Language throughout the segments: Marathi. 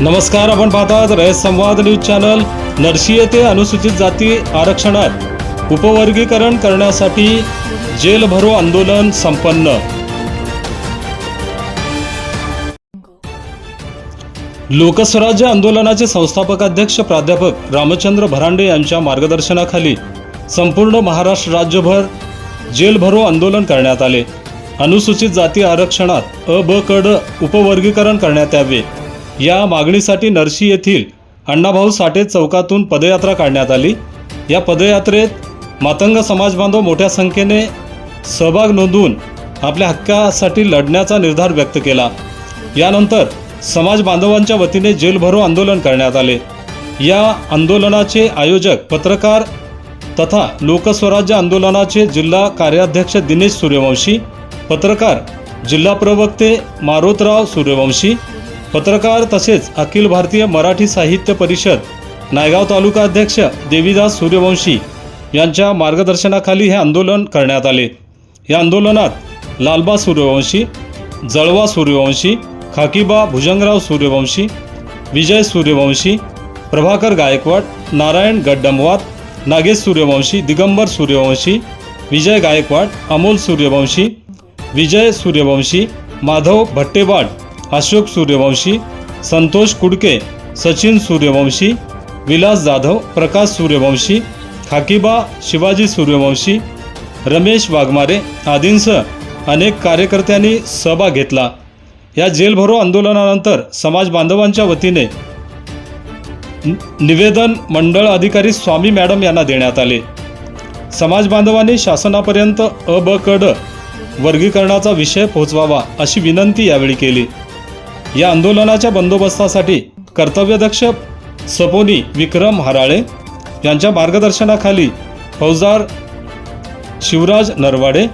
नमस्कार आपण पाहतात रयत संवाद न्यूज चॅनल. नरशी येथे अनुसूचित जाती आरक्षणात उपवर्गीकरण करण्यासाठी जेल भरो आंदोलन संपन्न. लोकस्वराज्य आंदोलनाचे संस्थापक अध्यक्ष प्राध्यापक रामचंद्र भरांडे यांच्या मार्गदर्शनाखाली संपूर्ण महाराष्ट्र राज्यभर जेल भरो आंदोलन करण्यात आले. अनुसूचित जाती आरक्षणात अ ब कड उपवर्गीकरण करण्यात यावे. या मागणीसाठी नरशी येथील अण्णाभाऊ साठे चौकातून पदयात्रा काढण्यात आली. या पदयात्रेत मातंग समाज बांधव मोठ्या संख्येने सहभाग नोंदवून आपल्या हक्कासाठी लढण्याचा निर्धार व्यक्त केला. यानंतर समाज बांधवांच्या वतीने जेलभरो आंदोलन करण्यात आले. या आंदोलनाचे आयोजक पत्रकार तथा लोकस्वराज्य आंदोलनाचे जिल्हा कार्याध्यक्ष दिनेश सूर्यवंशी पत्रकार जिल्हा प्रवक्ते मारोतराव सूर्यवंशी पत्रकार तसेच अखिल भारतीय मराठी साहित्य परिषद नायगाव तालुका अध्यक्ष देवीदास सूर्यवंशी यांच्या मार्गदर्शनाखाली हे आंदोलन करण्यात आले. या आंदोलनात लालबा सूर्यवंशी जळवा सूर्यवंशी खाकीबा भुजंगराव सूर्यवंशी विजय सूर्यवंशी प्रभाकर गायकवाड नारायण गड्डमवार नागेश सूर्यवंशी दिगंबर सूर्यवंशी विजय गायकवाड अमोल सूर्यवंशी विजय सूर्यवंशी माधव भट्टेवाड अशोक सूर्यवंशी संतोष कुडके सचिन सूर्यवंशी विलास जाधव प्रकाश सूर्यवंशी खाकीबा शिवाजी सूर्यवंशी रमेश वाघमारे आदींसह अनेक कार्यकर्त्यांनी सहभाग घेतला. या जेलभरो आंदोलनानंतर समाज बांधवांच्या वतीने निवेदन मंडळ अधिकारी स्वामी मॅडम यांना देण्यात आले. समाज बांधवांनी शासनापर्यंत अ ब क ड वर्गीकरणाचा विषय पोहोचवावा अशी विनंती यावेळी केली. या आंदोलनाच्या बंदोबस्तासाठी कर्तव्यदक्ष सपोनी विक्रम हराळे यांच्या मार्गदर्शनाखाली फौजदार शिवराज नरवाडे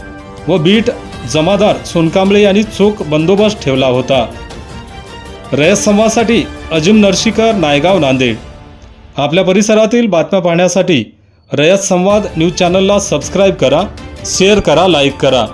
व बीट जमादार सोनकांबळे यांनी चोख बंदोबस्त ठेवला होता. रयत संवादसाठी अजिम नरशिकर नायगाव नांदेड. आपल्या परिसरातील बातम्या पाहण्यासाठी रयत संवाद न्यूज चॅनलला सबस्क्राईब करा शेअर करा लाईक करा.